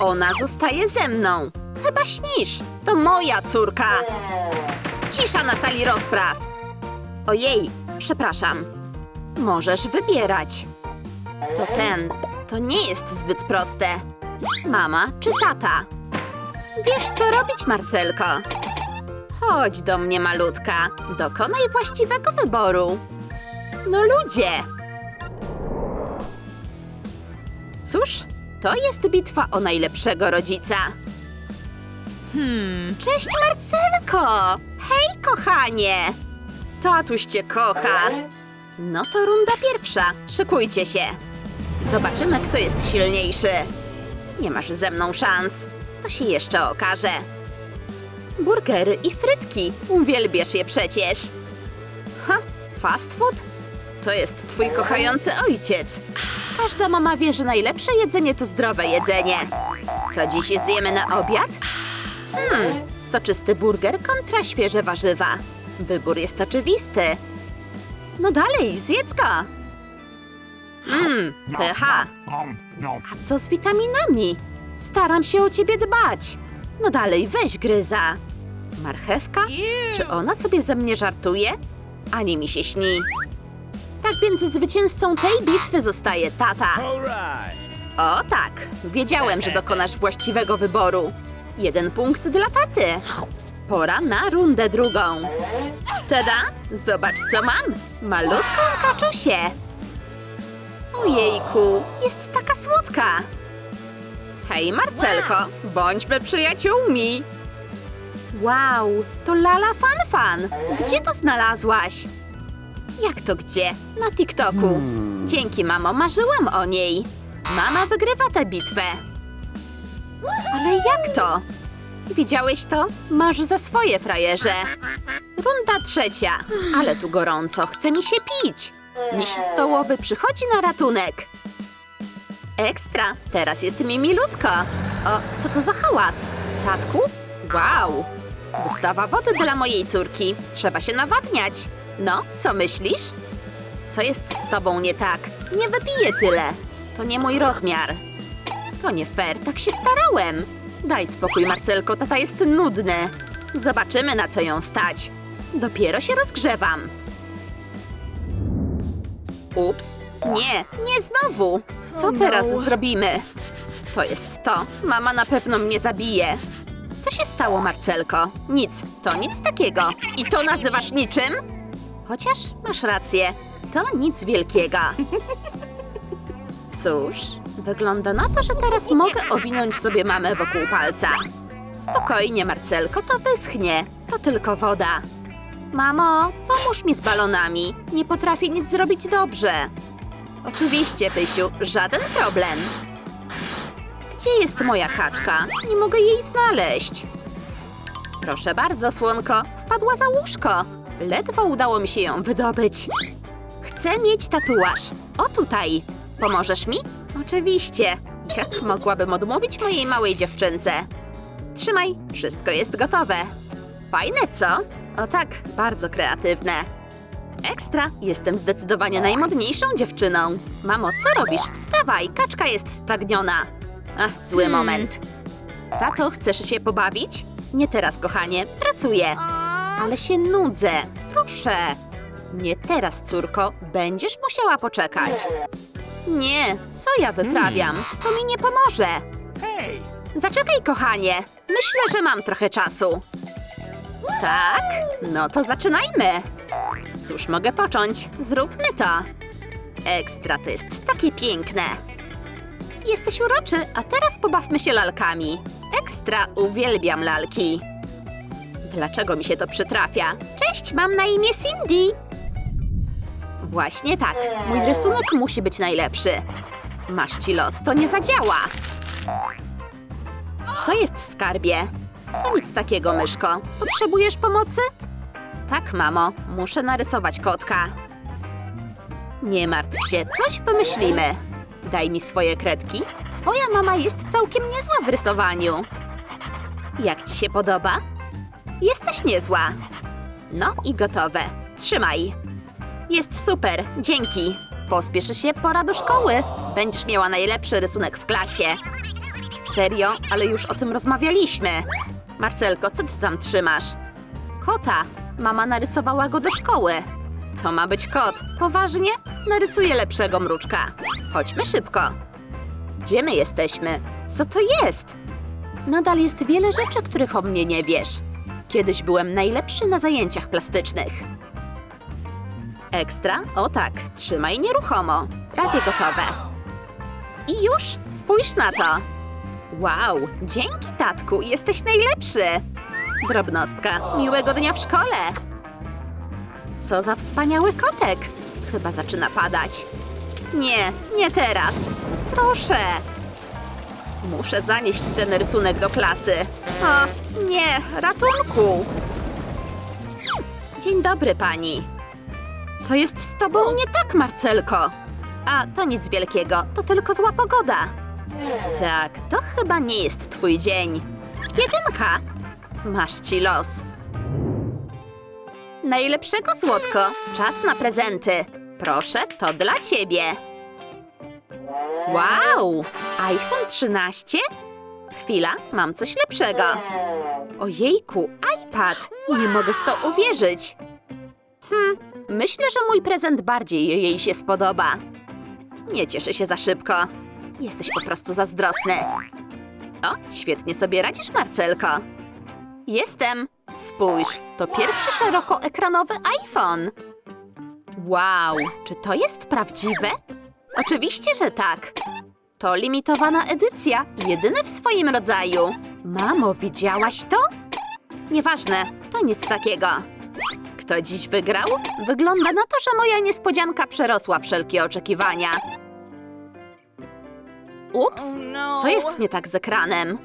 Ona zostaje ze mną. Chyba śnisz. To moja córka. Cisza na sali rozpraw. Ojej, przepraszam. Możesz wybierać. To ten. To nie jest zbyt proste. Mama czy tata? Wiesz, co robić, Marcelko? Chodź do mnie, malutka. Dokonaj właściwego wyboru. No ludzie! Cóż, to jest bitwa o najlepszego rodzica. Hmm. Cześć, Marcelko! Hej, kochanie! Tatuś cię kocha. No to runda pierwsza. Szykujcie się. Zobaczymy, kto jest silniejszy. Nie masz ze mną szans. To się jeszcze okaże. Burgery i frytki. Uwielbiasz je przecież. Ha, fast food? To jest twój kochający ojciec. Każda mama wie, że najlepsze jedzenie to zdrowe jedzenie. Co dziś zjemy na obiad? Hmm, soczysty burger kontra świeże warzywa. Wybór jest oczywisty. No dalej, zjedz go. Mmm, pycha. A co z witaminami? Staram się o ciebie dbać. No dalej, weź gryza. Marchewka? Czy ona sobie ze mnie żartuje? Ani mi się śni. Tak więc zwycięzcą tej bitwy zostaje tata. O tak, wiedziałem, że dokonasz właściwego wyboru. Jeden punkt dla taty. Pora na rundę drugą. Tada, zobacz co mam. Malutką kaczusię. Ojejku, jest taka słodka. Hej Marcelko, bądźmy przyjaciółmi. Wow, to Lala Fan Fan. Gdzie to znalazłaś? Jak to gdzie? Na TikToku. Dzięki, mamo, marzyłam o niej. Mama wygrywa tę bitwę. Ale jak to? Widziałeś to? Masz za swoje, frajerze. Runda trzecia. Ale tu gorąco, chce mi się pić. Miś stołowy przychodzi na ratunek. Ekstra, teraz jest mi milutko. O, co to za hałas? Tatku? Wow! Wystawa wody dla mojej córki. Trzeba się nawadniać. No, co myślisz? Co jest z tobą nie tak? Nie wypiję tyle. To nie mój rozmiar. To nie fair, tak się starałem. Daj spokój, Marcelko, tata jest nudny. Zobaczymy, na co ją stać. Dopiero się rozgrzewam. Ups, nie, nie znowu. Co teraz zrobimy? To jest to. Mama na pewno mnie zabije. Co się stało, Marcelko? Nic, to nic takiego. I to nazywasz niczym? Chociaż masz rację, to nic wielkiego. Cóż, wygląda na to, że teraz mogę owinąć sobie mamę wokół palca. Spokojnie, Marcelko, to wyschnie. To tylko woda. Mamo, pomóż mi z balonami. Nie potrafię nic zrobić dobrze. Oczywiście, Pysiu, żaden problem. Gdzie jest moja kaczka? Nie mogę jej znaleźć. Proszę bardzo, słonko. Wpadła za łóżko. Ledwo udało mi się ją wydobyć. Chcę mieć tatuaż. O tutaj. Pomożesz mi? Oczywiście. Jak mogłabym odmówić mojej małej dziewczynce? Trzymaj, wszystko jest gotowe. Fajne, co? O tak, bardzo kreatywne. Ekstra, jestem zdecydowanie najmodniejszą dziewczyną. Mamo, co robisz? Wstawaj, kaczka jest spragniona. Ach, zły moment. Tato, chcesz się pobawić? Nie teraz, kochanie, pracuję. Ale się nudzę. Proszę. Nie teraz, córko. Będziesz musiała poczekać. Nie, co ja wyprawiam? To mi nie pomoże. Zaczekaj, kochanie. Myślę, że mam trochę czasu. Tak? No to zaczynajmy. Cóż mogę począć? Zróbmy to. Ekstra, to jest takie piękne. Jesteś uroczy, a teraz pobawmy się lalkami. Ekstra, uwielbiam lalki. Dlaczego mi się to przytrafia? Cześć, mam na imię Cindy. Właśnie tak, mój rysunek musi być najlepszy. Masz ci los, to nie zadziała. Co jest, skarbie? To nic takiego, myszko. Potrzebujesz pomocy? Tak, mamo, muszę narysować kotka. Nie martw się, coś wymyślimy. Daj mi swoje kredki. Twoja mama jest całkiem niezła w rysowaniu. Jak ci się podoba? Jesteś niezła. No i gotowe. Trzymaj. Jest super, dzięki. Pospiesz się, pora do szkoły. Będziesz miała najlepszy rysunek w klasie. Serio? Ale już o tym rozmawialiśmy. Marcelko, co ty tam trzymasz? Kota. Mama narysowała go do szkoły. To ma być kot. Poważnie? Narysuję lepszego mruczka. Chodźmy szybko. Gdzie my jesteśmy? Co to jest? Nadal jest wiele rzeczy, których o mnie nie wiesz. Kiedyś byłem najlepszy na zajęciach plastycznych. Ekstra? O tak, trzymaj nieruchomo. Prawie gotowe. I już? Spójrz na to. Wow, dzięki tatku, jesteś najlepszy. Drobnostka, miłego dnia w szkole. Co za wspaniały kotek. Chyba zaczyna padać. Nie, nie teraz. Proszę. Muszę zanieść ten rysunek do klasy. O, nie, ratunku. Dzień dobry, pani. Co jest z tobą nie tak, Marcelko? A, to nic wielkiego, to tylko zła pogoda. Tak, to chyba nie jest twój dzień. Jedynka. Masz ci los. Najlepszego słodko. Czas na prezenty. Proszę, to dla ciebie. Wow! iPhone 13? Chwila, mam coś lepszego. Ojejku, iPad! Nie mogę w to uwierzyć. Hmm, myślę, że mój prezent bardziej jej się spodoba. Nie cieszę się za szybko. Jesteś po prostu zazdrosny. O, świetnie sobie radzisz, Marcelko. Jestem. Spójrz, to pierwszy szerokoekranowy iPhone. Wow, czy to jest prawdziwe? Oczywiście, że tak. To limitowana edycja, jedyny w swoim rodzaju. Mamo, widziałaś to? Nieważne, to nic takiego. Kto dziś wygrał? Wygląda na to, że moja niespodzianka przerosła wszelkie oczekiwania. Ups, co jest nie tak z ekranem?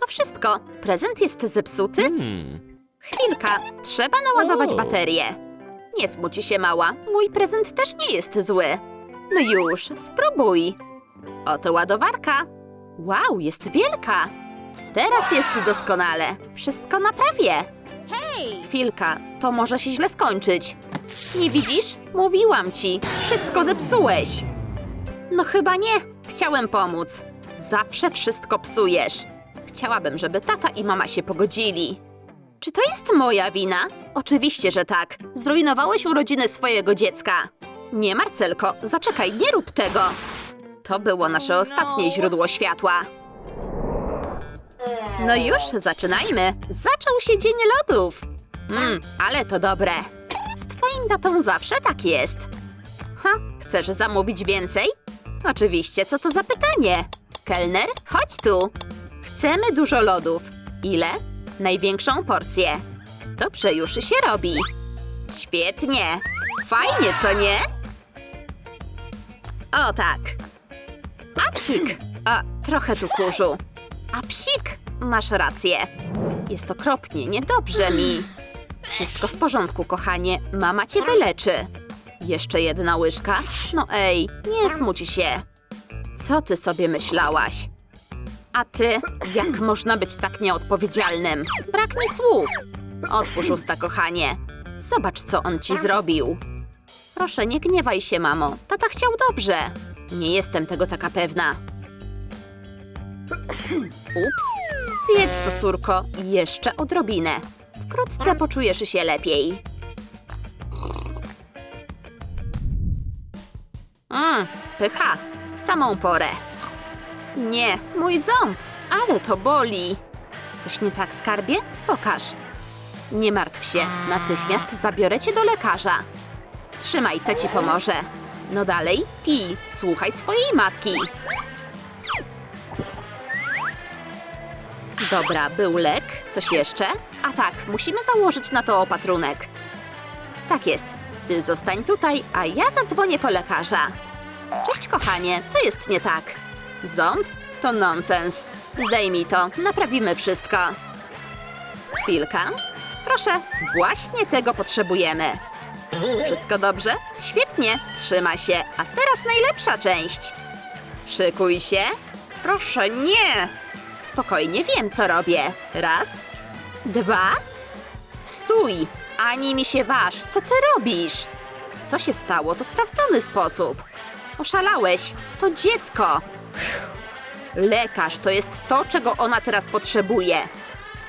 To wszystko. Prezent jest zepsuty? Hmm. Chwilka, trzeba naładować baterię. Nie smuci się mała, mój prezent też nie jest zły. No już, spróbuj. Oto ładowarka. Wow, jest wielka. Teraz jest doskonale. Wszystko naprawię. Hej! Chwilka, to może się źle skończyć. Nie widzisz? Mówiłam ci. Wszystko zepsułeś. No chyba nie. Chciałem pomóc. Zawsze wszystko psujesz. Chciałabym, żeby tata i mama się pogodzili. Czy to jest moja wina? Oczywiście, że tak. Zrujnowałeś urodziny swojego dziecka. Nie, Marcelko, zaczekaj, nie rób tego. To było nasze ostatnie źródło światła. No już, zaczynajmy. Zaczął się dzień lodów. Mmm, ale to dobre. Z twoim tatą zawsze tak jest. Ha, chcesz zamówić więcej? Oczywiście, co to za pytanie? Kelner, chodź tu. Chcemy dużo lodów. Ile? Największą porcję. Dobrze już się robi. Świetnie. Fajnie, co nie? O tak. A psik. A, trochę tu kurzu. A psik, masz rację. Jest okropnie, niedobrze mi. Wszystko w porządku, kochanie. Mama cię wyleczy. Jeszcze jedna łyżka? No ej, nie smuci się. Co ty sobie myślałaś? A ty? Jak można być tak nieodpowiedzialnym? Brak mi słów. Otwórz usta, kochanie. Zobacz, co on ci zrobił. Proszę, nie gniewaj się, mamo. Tata chciał dobrze. Nie jestem tego taka pewna. Ups. Zjedz to, córko. Jeszcze odrobinę. Wkrótce poczujesz się lepiej. Mmm, pycha. W samą porę. Nie, mój ząb! Ale to boli! Coś nie tak, skarbie? Pokaż. Nie martw się, natychmiast zabiorę cię do lekarza. Trzymaj, to ci pomoże. No dalej, pij, słuchaj swojej matki. Dobra, był lek. Coś jeszcze? A tak, musimy założyć na to opatrunek. Tak jest. Ty zostań tutaj, a ja zadzwonię po lekarza. Cześć, kochanie, co jest nie tak? Ząb? To nonsens. Zdejmij to, naprawimy wszystko. Chwilka. Proszę, właśnie tego potrzebujemy. Wszystko dobrze? Świetnie, trzyma się. A teraz najlepsza część. Szykuj się. Proszę, nie. Spokojnie, wiem co robię. Raz, dwa. Stój, ani mi się waż. Co ty robisz? Co się stało? To sprawdzony sposób. Oszalałeś. To dziecko. Lekarz to jest to, czego ona teraz potrzebuje.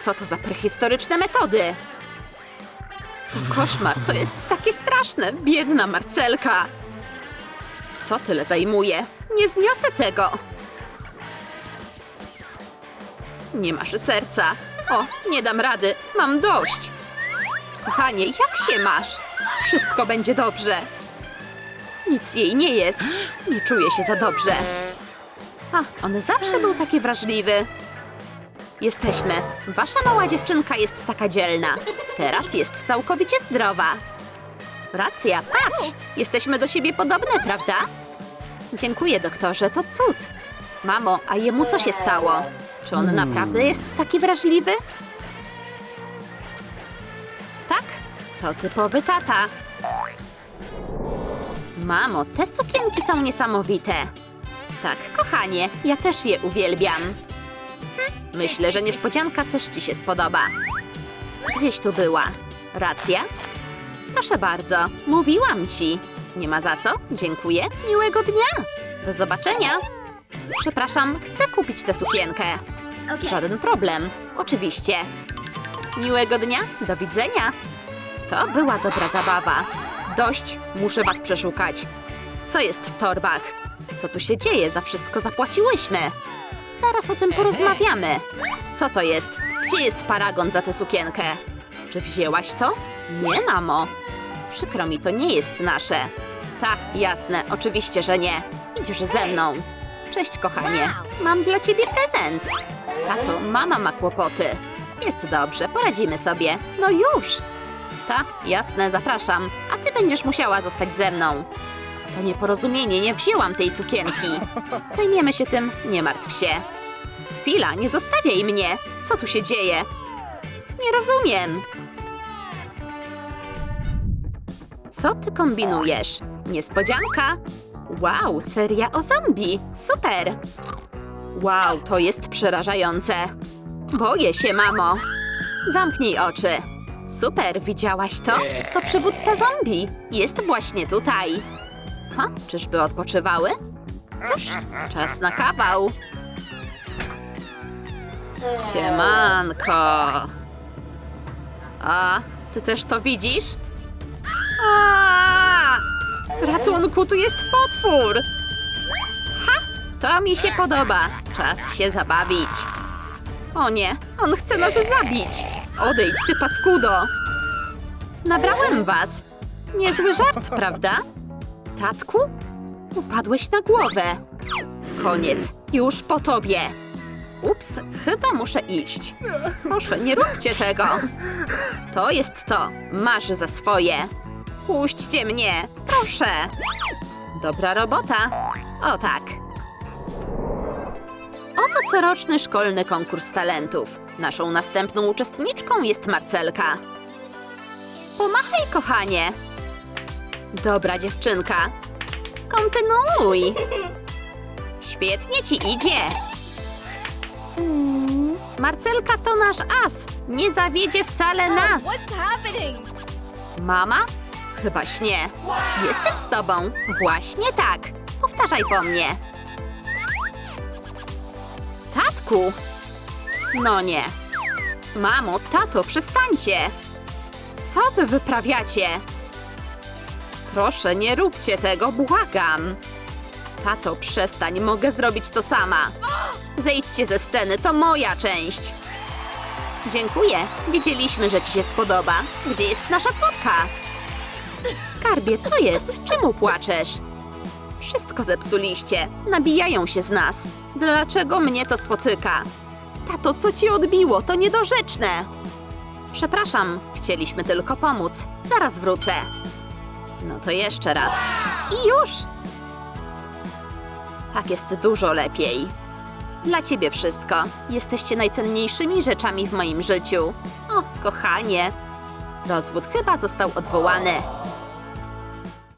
Co to za prehistoryczne metody? To koszmar, to jest takie straszne, biedna Marcelka. Co tyle zajmuje? Nie zniosę tego. Nie masz serca. O, nie dam rady, mam dość. Kochanie, jak się masz? Wszystko będzie dobrze. Nic jej nie jest. Nie czuję się za dobrze. A, on zawsze był taki wrażliwy. Jesteśmy. Wasza mała dziewczynka jest taka dzielna. Teraz jest całkowicie zdrowa. Racja, patrz! Jesteśmy do siebie podobne, prawda? Dziękuję, doktorze, to cud. Mamo, a jemu co się stało? Czy on naprawdę jest taki wrażliwy? Tak, to typowy tata. Mamo, te sukienki są niesamowite. Tak, kochanie, ja też je uwielbiam. Myślę, że niespodzianka też ci się spodoba. Gdzieś tu była. Racja? Proszę bardzo, mówiłam ci. Nie ma za co, dziękuję. Miłego dnia. Do zobaczenia. Przepraszam, chcę kupić tę sukienkę. Żaden problem, oczywiście. Miłego dnia, do widzenia. To była dobra zabawa. Dość, muszę was przeszukać. Co jest w torbach? Co tu się dzieje? Za wszystko zapłaciłyśmy. Zaraz o tym porozmawiamy. Co to jest? Gdzie jest paragon za tę sukienkę? Czy wzięłaś to? Nie, mamo. Przykro mi, to nie jest nasze. Tak, jasne, oczywiście, że nie. Idziesz ze mną. Cześć, kochanie. Mam dla ciebie prezent. Tato, mama ma kłopoty. Jest dobrze, poradzimy sobie. No już. Ta, jasne, zapraszam. A ty będziesz musiała zostać ze mną. To nieporozumienie, nie wzięłam tej sukienki. Zajmiemy się tym, nie martw się. Chwila, nie zostawiaj mnie. Co tu się dzieje? Nie rozumiem. Co ty kombinujesz? Niespodzianka? Wow, seria o zombie. Super. Wow, to jest przerażające. Boję się, mamo. Zamknij oczy. Super, widziałaś to? To przywódca zombie. Jest właśnie tutaj. Ha, czyżby odpoczywały? Cóż, czas na kawał. Siemanko. A, ty też to widzisz? A! Ratunku, tu jest potwór! Ha! To mi się podoba. Czas się zabawić. O nie, on chce nas zabić. Odejdź, ty paskudo. Nabrałem was. Niezły żart, prawda? Tatku? Upadłeś na głowę. Koniec. Już po tobie. Ups, chyba muszę iść. Proszę, nie róbcie tego. To jest to. Masz za swoje. Puśćcie mnie, proszę. Dobra robota. O tak. Oto coroczny szkolny konkurs talentów. Naszą następną uczestniczką jest Marcelka. Pomachaj, kochanie. Dobra dziewczynka. Kontynuuj. Świetnie ci idzie. Marcelka to nasz as. Nie zawiedzie wcale nas. What's happening? Mama? Chyba śnie. Jestem z tobą. Właśnie tak. Powtarzaj po mnie. Tatku. No nie. Mamo, tato, przestańcie. Co wy wyprawiacie? Proszę, nie róbcie tego, błagam. Tato, przestań, mogę zrobić to sama. Zejdźcie ze sceny, to moja część. Dziękuję. Widzieliśmy, że ci się spodoba. Gdzie jest nasza córka? Skarbie, co jest? Czemu płaczesz? Wszystko zepsuliście. Nabijają się z nas. Dlaczego mnie to spotyka? Tato, co ci odbiło? To niedorzeczne. Przepraszam, chcieliśmy tylko pomóc. Zaraz wrócę. No to jeszcze raz. I już. Tak jest dużo lepiej. Dla ciebie wszystko. Jesteście najcenniejszymi rzeczami w moim życiu. O, kochanie. Rozwód chyba został odwołany.